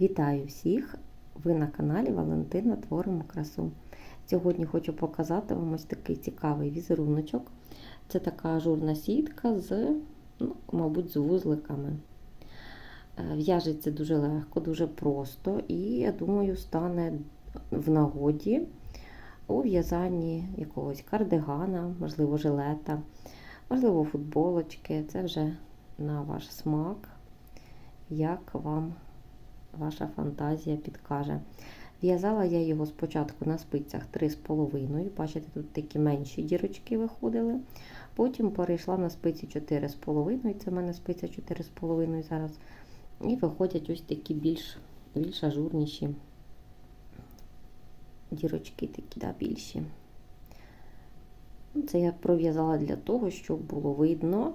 Вітаю всіх! Ви на каналі Валентина Творимо красу. Сьогодні хочу показати вам ось такий цікавий візеруночок. Це така ажурна сітка з, ну, мабуть, з вузликами. Е, В'яжеться дуже легко, дуже просто і, я думаю, стане в нагоді у в'язанні якогось кардигана, можливо, жилета, можливо, футболочки. Це вже на ваш смак, як вам ваша фантазія підкаже. В'язала я його спочатку на спицях 3,5. Бачите, тут такі менші дірочки виходили. Потім перейшла на спиці 4,5. Це в мене спиця 4,5 зараз. І виходять ось такі більш більш ажурніші дірочки, такі да, більші. Це я пров'язала для того, щоб було видно,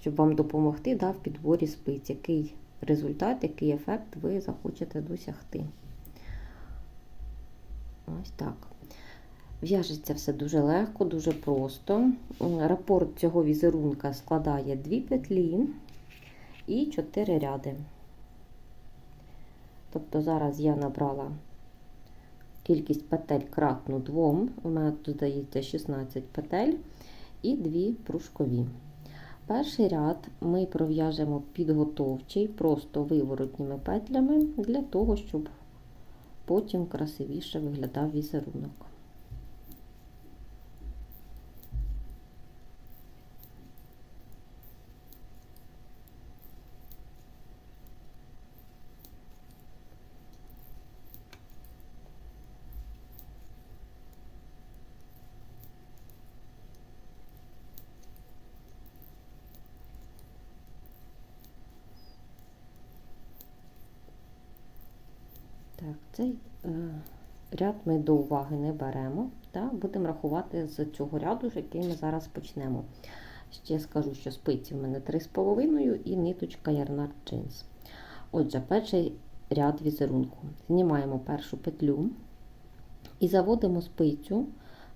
щоб вам допомогти да, в підборі спиць, який результат, який ефект ви захочете досягти. Ось так. В'яжеться все дуже легко, дуже просто. Рапорт цього візерунка складає 2 петлі і 4 ряди. Тобто зараз я набрала кількість петель кратну 2, у мене тут здається 16 петель і 2 пружкові. Перший ряд ми пров'яжемо підготовчий, просто виворотніми петлями, для того, щоб потім красивіше виглядав візерунок. Так, цей е, ряд ми до уваги не беремо, та будемо рахувати з цього ряду, який ми зараз почнемо. Ще скажу, що спиці в мене 3,5 і ниточка Ярнард Джинс. Отже, перший ряд візерунку. Знімаємо першу петлю і заводимо спицю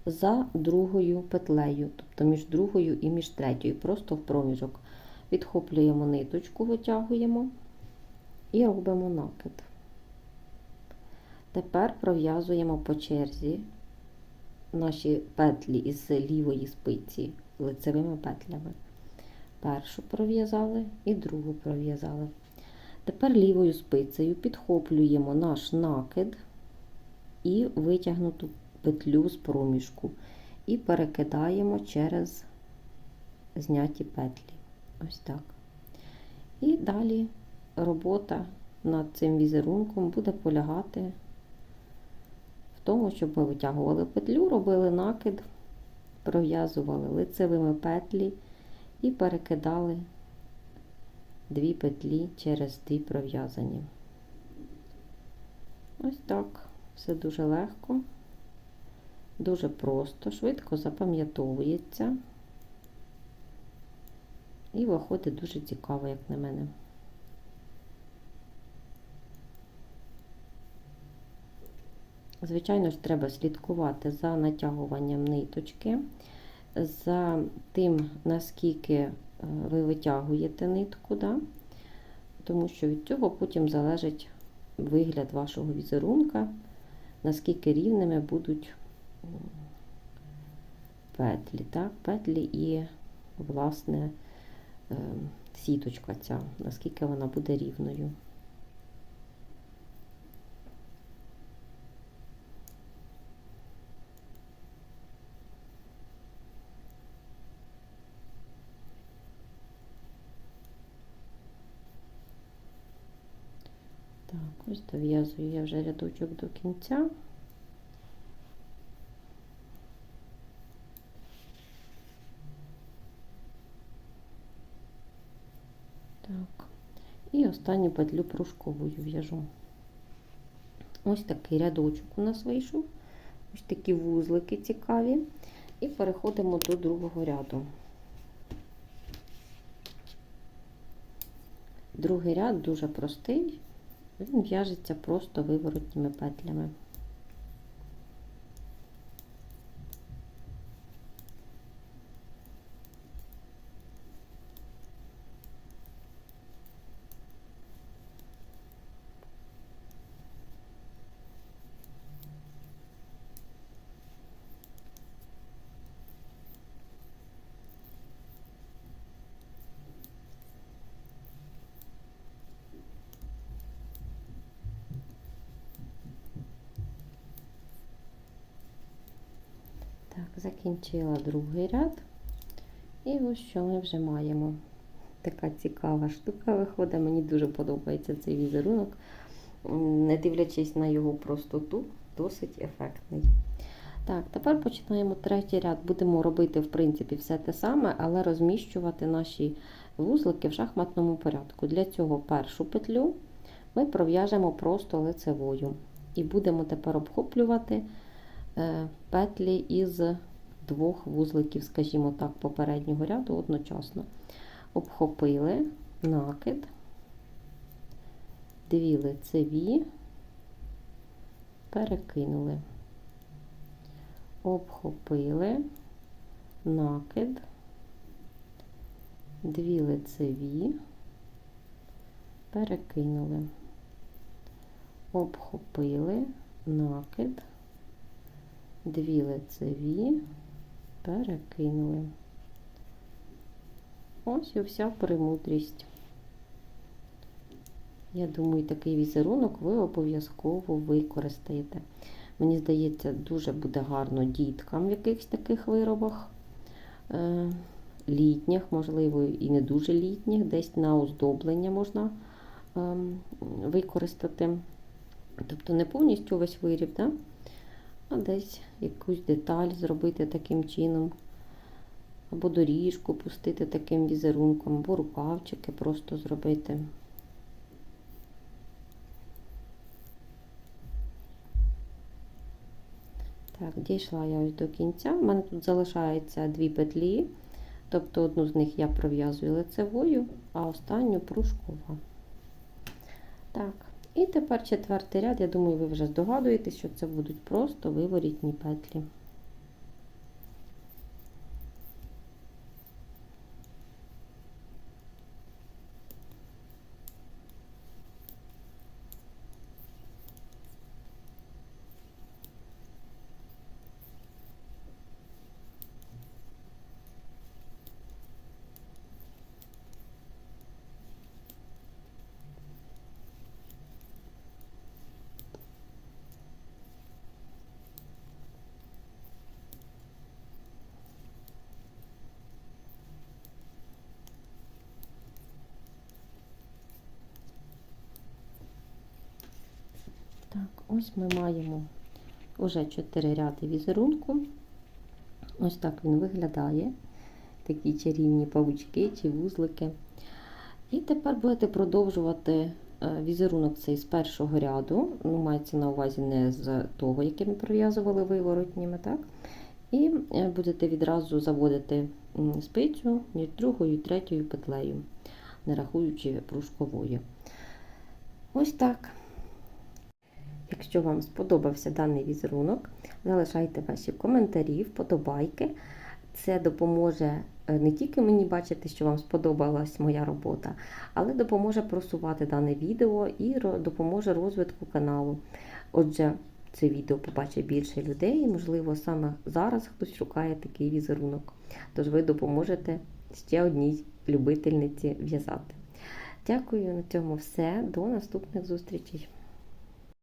за другою петлею, тобто між другою і між третьою, просто в проміжок. Відхоплюємо ниточку, витягуємо і робимо накид. Тепер пров'язуємо по черзі наші петлі із лівої спиці лицевими петлями. Першу пров'язали і другу пров'язали. Тепер лівою спицею підхоплюємо наш накид і витягнуту петлю з проміжку і перекидаємо через зняті петлі. Ось так. І далі робота над цим візерунком буде полягати тому, щоб ми витягували петлю, робили накид, пров'язували лицевими петлі і перекидали дві петлі через дві пров'язані. Ось так, все дуже легко, дуже просто, швидко запам'ятовується і виходить дуже цікаво, як на мене. Звичайно ж, треба слідкувати за натягуванням ниточки, за тим, наскільки ви витягуєте нитку, да? тому що від цього потім залежить вигляд вашого візерунка, наскільки рівними будуть петлі, так? петлі і, власне, сіточка ця, наскільки вона буде рівною. Так, ось дов'язую я вже рядочок до кінця. Так, і останню петлю пружковою в'яжу. Ось такий рядочок у нас вийшов. Ось такі вузлики цікаві. І переходимо до другого ряду. Другий ряд дуже простий. Він в'яжеться просто виворотніми петлями. Закінчила другий ряд. І ось що ми вже маємо. Така цікава штука виходить. Мені дуже подобається цей візерунок. Не дивлячись на його простоту, досить ефектний. Так, тепер починаємо третій ряд. Будемо робити, в принципі, все те саме, але розміщувати наші вузлики в шахматному порядку. Для цього першу петлю ми пров'яжемо просто лицевою. І будемо тепер обхоплювати петлі із двох вузликів, скажімо так, попереднього ряду одночасно. Обхопили накид, дві лицеві, перекинули, обхопили, накид, дві лицеві, перекинули, обхопили, накид, дві лицеві, перекинули. Ось і вся премудрість. Я думаю, такий візерунок ви обов'язково використаєте. Мені здається, дуже буде гарно діткам в якихось таких виробах. Е, літніх, можливо, і не дуже літніх, десь на оздоблення можна е, використати. Тобто не повністю весь виріб, да? А десь якусь деталь зробити таким чином. Або доріжку пустити таким візерунком, або рукавчики просто зробити. Так, дійшла я ось до кінця. У мене тут залишається дві петлі, тобто одну з них я пров'язую лицевою, а останню пружкова. Так, і тепер четвертий ряд, я думаю, ви вже здогадуєтесь, що це будуть просто виворітні петлі. Так, ось ми маємо вже 4 ряди візерунку. Ось так він виглядає. Такі чарівні павучки чи вузлики. І тепер будете продовжувати е, візерунок цей з першого ряду. Ну, мається на увазі не з того, який ми пров'язували виворотніми, так? І е, будете відразу заводити спицю між другою і третьою петлею, не рахуючи пружкової. Ось так. Якщо вам сподобався даний візерунок, залишайте ваші коментарі, вподобайки. Це допоможе е, не тільки мені бачити, що вам сподобалась моя робота, але допоможе просувати дане відео і допоможе розвитку каналу. Отже, це відео побачить більше людей, і, можливо, саме зараз хтось шукає такий візерунок. Тож ви допоможете ще одній любительниці в'язати. Дякую на цьому все. До наступних зустрічей!